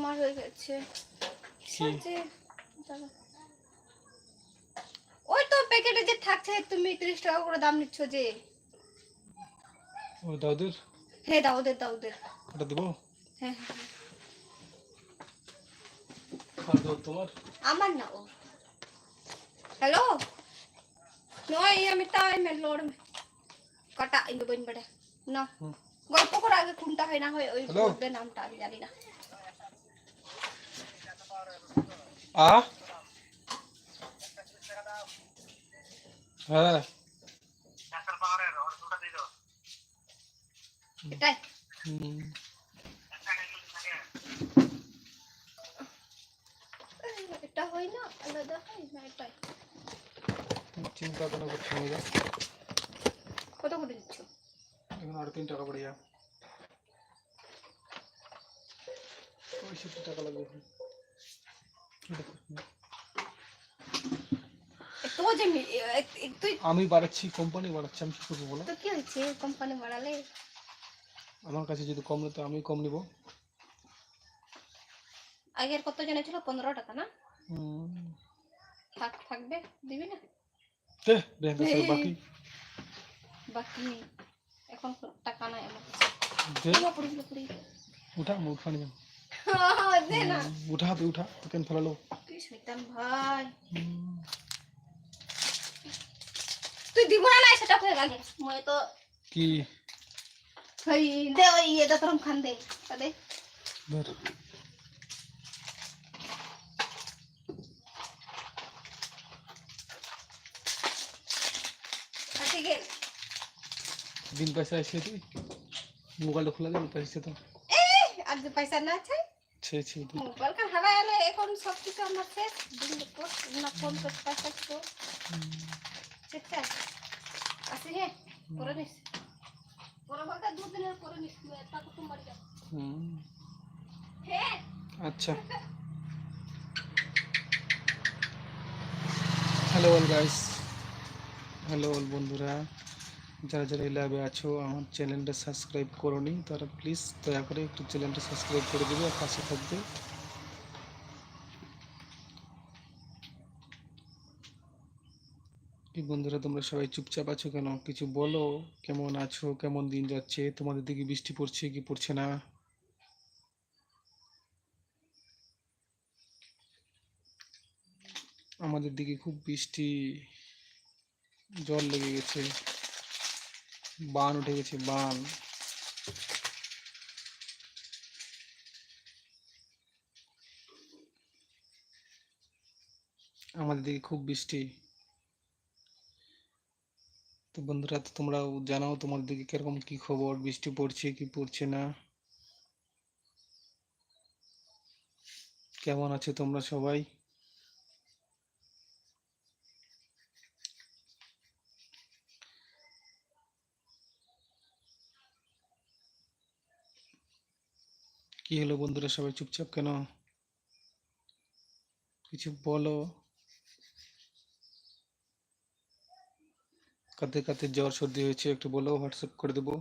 তোমার হয়ে গেছে। ওই তো প্যাকেটে যে থাকছে তুমি তিরিশ টাকা করে দাম নিচ্ছ যে। ও দাউদের হ্যাঁ দাও দে দাও দে ওটা দেবো? হ্যাঁ হ্যাঁ, হ্যাঁ। তোমার? আমার না ও। हेलो নয় আমি তাই মে লোড মে কাটা ইন্দু বইন বড়ে। না। গল্প করে আগে কোনটা হয় না হয় ওই নামটা আমি জানি না। আ? হ্যাঁ। এটা হয় না আলাদা হয় না এটাই চিন্তা কেন করছ কত করে দিচ্ছ? এখন আর তিন টাকা পড়ে যা। পঁয়ষট্টি টাকা লাগবে আমি বাড়াচ্ছি কোম্পানি বাড়াচ্ছি আমি কি করব বলো? তো কি হয়েছে কোম্পানি বাড়ালে? আমার কাছে যদি কম নিতে আমি কম নিবো। আগের কত জনে ছিল? পনেরো টাকা না। থাক থাকবে দিবি না? বাকি। বাকি এখন টাকা নাই আমার কাছে। উঠা আমি উঠা না উঠা তুই উঠা তুই কেন ফেলালো। তুই ভাই। তুই দিব না নাই সেটা হয়ে গেল মই তো কি? ওই দে ওই ইয়ে দতরম খান দে দে। আছে দিন পয়সা এসে তুই মোবাইলটা খোলা গেল পয়সা তো আজ পয়সা না আছে কান হারাই এলে এখন সব কিছু আমার শেষ। দিন পর না ফোন পয়সা আসি হ্যাঁ করে নিস। পরে বলতে দুদিনের পরে নিস। হ্যাঁ। আচ্ছা। Hello all guys hello all বন্ধুরা। যারা যারা এই লাইভে আছো, আমার চ্যানেলটা সাবস্ক্রাইব করোনি, তারা প্লিজ দয়া করে একটু চ্যানেলটা সাবস্ক্রাইব করে দেবে আর পাশে থাকবে। কি বন্ধুরা, তোমরা সবাই চুপচাপ আছো কেন? কিছু বলো, কেমন আছো, কেমন দিন যাচ্ছে? তোমাদের দিকে বৃষ্টি পড়ছে কি পড়ছে না? আমাদের দিকে খুব বৃষ্টি, জল লেগে গেছে। বান উঠে গেছে, বান। আমাদের দিকে খুব বৃষ্টি। তো বন্ধুরা, তো তোমরাও জানাও তোমার দিকে কীরকম, কি খবর, বৃষ্টি পড়ছে, কি পড়ছে না? কেমন আছো তোমরা সবাই? কি হলো বন্ধুরা সবাই চুপচাপ কেন? কিছু বলো। কাতে কাতে জ্বর সর্দি হয়েছে, একটু বলো, হোয়াটসঅ্যাপ করে দেবো।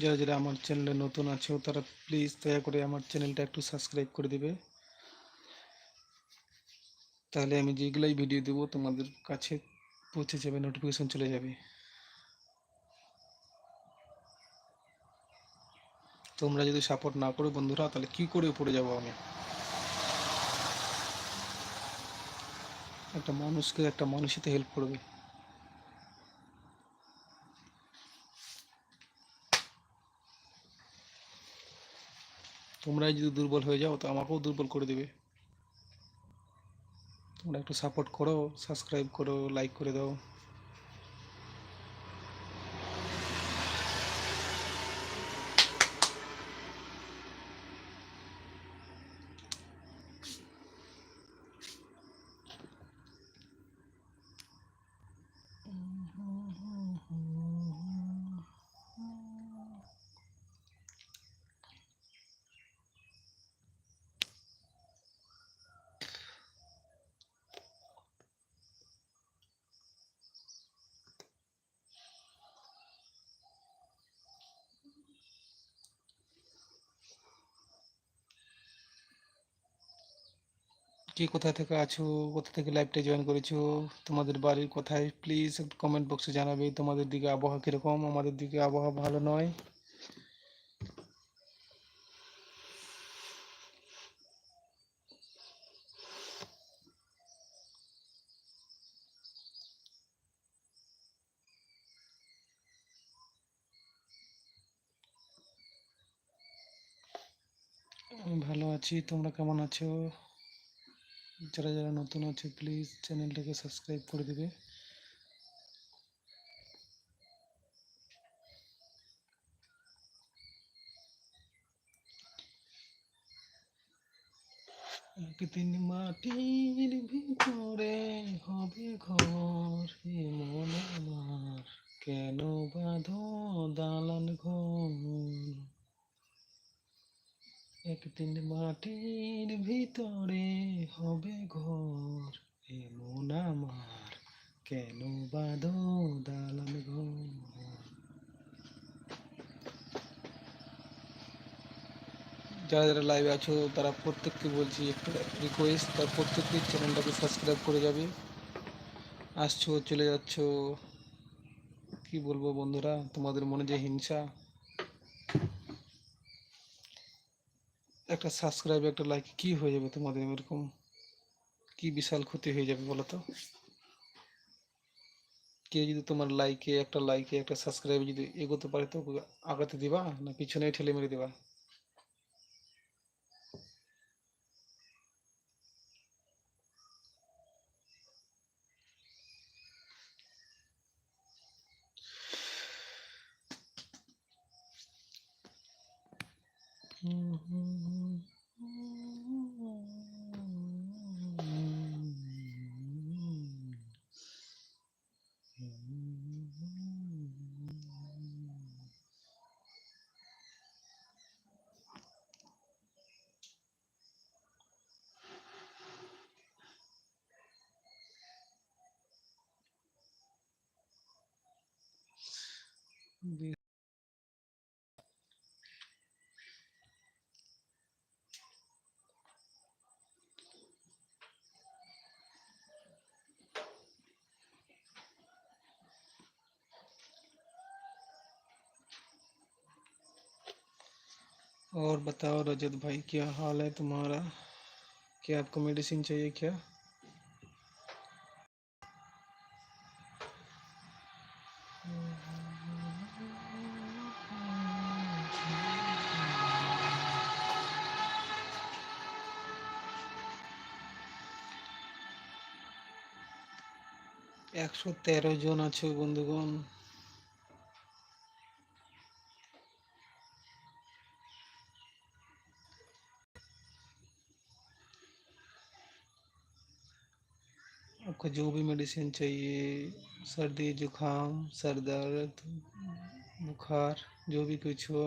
যারা যারা আমার চ্যানেলে নতুন আছো, তারা প্লিজ দয়া করে আমার চ্যানেলটা একটু সাবস্ক্রাইব করে দিবে। তাহলে আমি যেগুলাই ভিডিও দেবো, তোমাদের কাছে পৌঁছে যাবে নোটিফিকেশন চলে যাবে। তোমরা যদি সাপোর্ট না করো বন্ধুরা, তাহলে কি করে পড়ে যাব আমি? একটা মানুষকে একটা মানুষই তো হেল্প করবে। তোমরাই যদি দুর্বল হয়ে যাও, তো আমাকেও দুর্বল করে দেবে। তোমরা একটু সাপোর্ট করো সাবস্ক্রাইব করো লাইক করে দাও। কে কোথা থেকে আছো, কোথা থেকে লাইভটা জয়েন করেছ, তোমাদের বাড়ির কোথায়? প্লিজ কমেন্ট বক্সে জানাবে, তোমাদের দিকে আবহাওয়া কীরকম? আমাদের দিকে আবহাওয়া ভালো নয়। ভালো আছি, তোমরা কেমন আছো? যারা যারা নতুন আছো প্লিজ চ্যানেলটাকে সাবস্ক্রাইব করে দিবে। একদিন মাটির ভিতরে হবে ঘর হে কেন বাঁধো দালান ঘর? একদিন মাটির ভিতরে হবে ঘর, এমন আমার কেন বাঁধো দালান ঘর? যারা যারা লাইভে আছো, তারা প্রত্যেককে বলছি, একটা রিকোয়েস্ট তার প্রত্যেককে চ্যানেলটাকে সাবস্ক্রাইব করে যাবে। আসছো, চলে যাচ্ছ। কি বলব বন্ধুরা, তোমাদের মনে যে হিংসা একটা সাবস্ক্রাইব একটা লাইক কি হয়ে যাবে তোমাদের এরকম? কি বিশাল ক্ষতি হয়ে যাবে বলো তো? কে যদি তোমার লাইকে একটা লাইকে একটা সাবস্ক্রাইবে যদি এগোতে পারে, তো আগাতে দিবা না পিছনে ঠেলে মেরে দিবা? और बताओ रजत भाई क्या हाल है तुम्हारा? क्या आपको मेडिसिन चाहिए क्या? তেরো জন আছে বন্ধুগণ आपको जो भी मेडिसिन चाहिए सर्दी जुकाम सर दर्द बुखार जो भी कुछ हो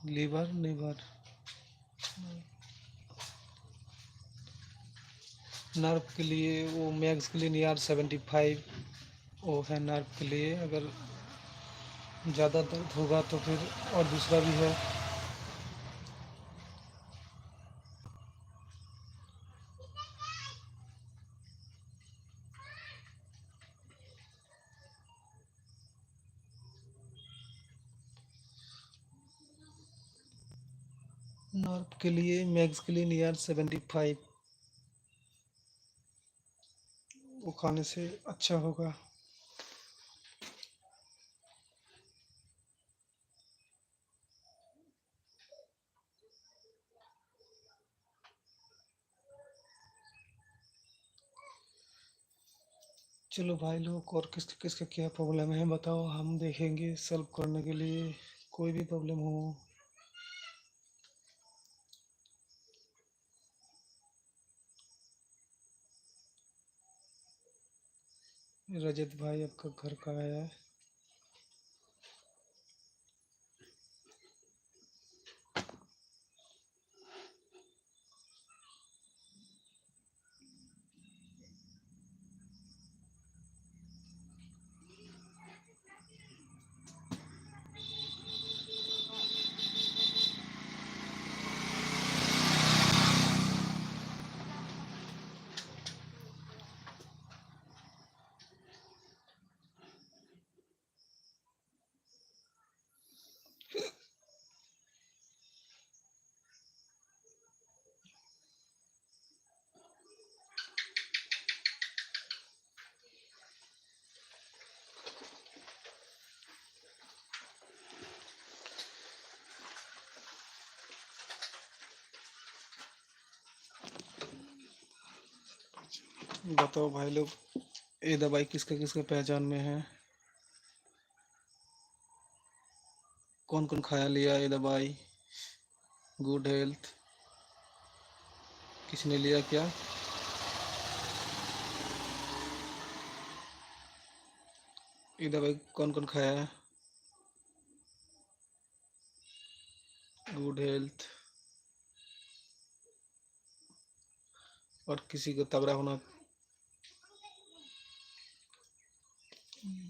लीवर लीवर। नर्व के लिए वो मैक्स के लिए नियर सेवेंटी फाइव, वो है नर्व के लिए। अगर ज़्यादा दर्द होगा तो फिर और दूसरा भी है। नर्व के लिए मैग्स क्लीन यार सेवेंटी फाइव वो खाने से अच्छा होगा। चलो भाई लोग, और किस किसका क्या प्रॉब्लम है, बताओ। हम देखेंगे सॉल्व करने के लिए। कोई भी प्रॉब्लम हो। रजत भाई आपका घर कहाँ है? बताओ भाई लोग, ये दवाई किसके किसके पहचान में है? कौन कौन खाया लिया ये दवाई? गुड हेल्थ किसने लिया क्या? ये दवाई कौन कौन खाया है? गुड हेल्थ और किसी को तगड़ा होना Mm.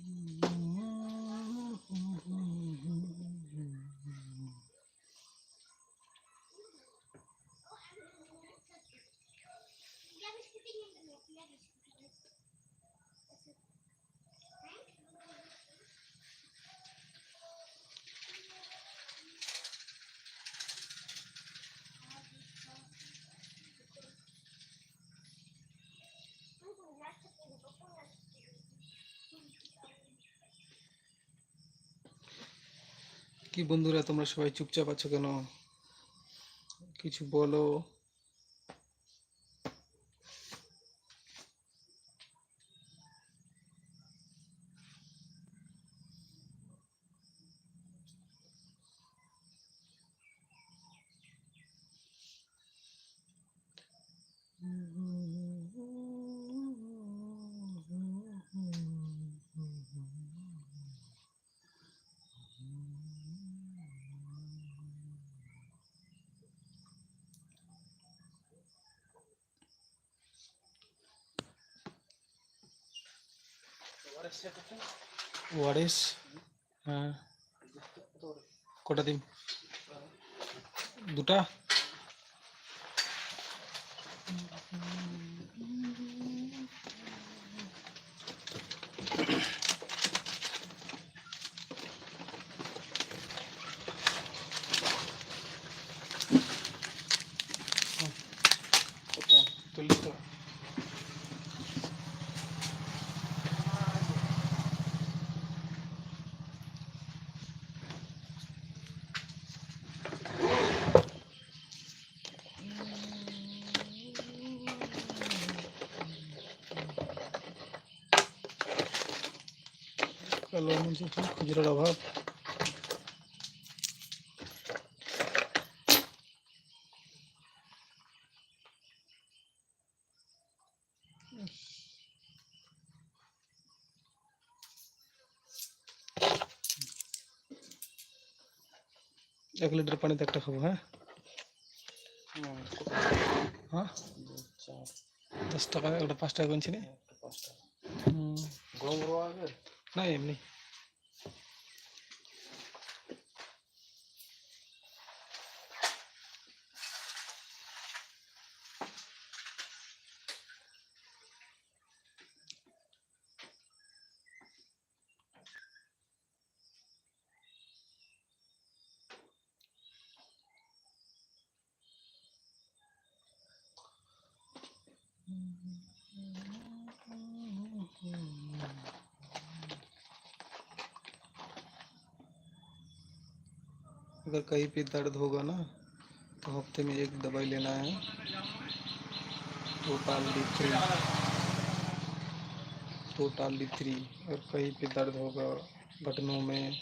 কি বন্ধুরা তোমরা সবাই চুপচাপ আছো কেন? কিছু বলো। ওয়ারেস কটা দিন দুটা চল্লিশ টাকা কালো মঞ্চে খুচরার অভাব এক লিটার পানিতে একটা খাব হ্যাঁ হ্যাঁ দশ টাকা একটা পাঁচ টাকা কিনছি নি হুম না এমনি अगर कहीं पे दर्द होगा ना तो हफ़्ते में एक दवाई लेना है। Total D three. Total D three. और कहीं पे दर्द होगा घुटनों में